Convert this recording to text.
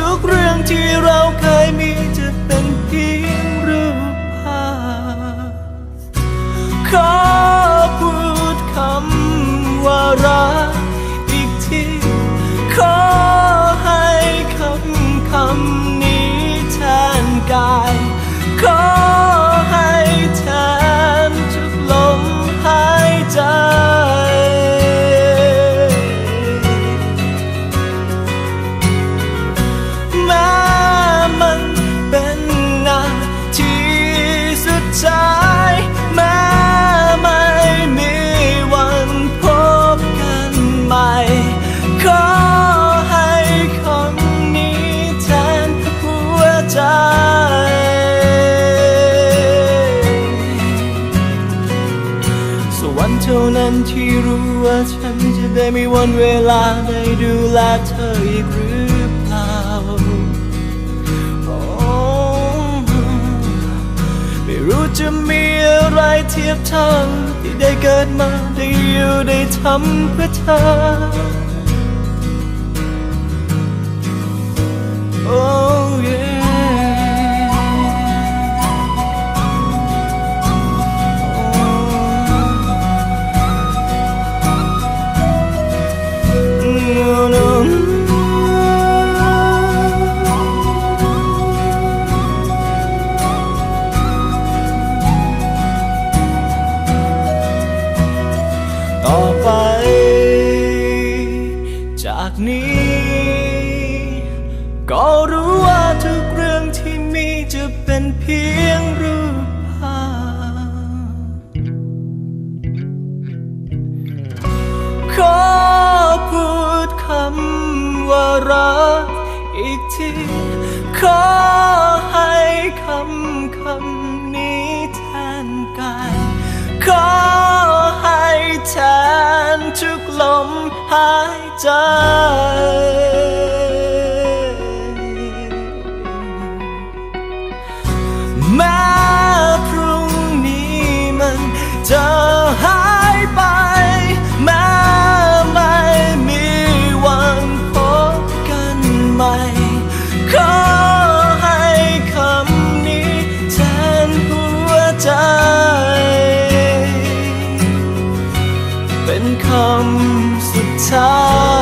ทุกเรื่องที่เราเคยมีจะเป็นเพียงรูปภาพ ว่าฉันจะได้มีวันเวลาได้ดูแลเธออีกหรือเปล่าโอ้ไม่รู้จะมีอะไรเทียบเท่าที่ได้เกิดมาได้อยู่ได้ทำเพื่อเธอากนี้ ก็รู้ว่าทุกเรื่องที่มีจะเป็นเพียงรูปภาพขอพูดคำว่ารักอีกทีขอให้คำคำนี้แทนกายขอให้แทนทุกลม หายใจ แม้พรุ่งนี้มันจะหายไป แม้ไม่มีวันพบกันใหม่ ขอให้คำนี้แทนหัวใจ เป็นคำ สุดท้าย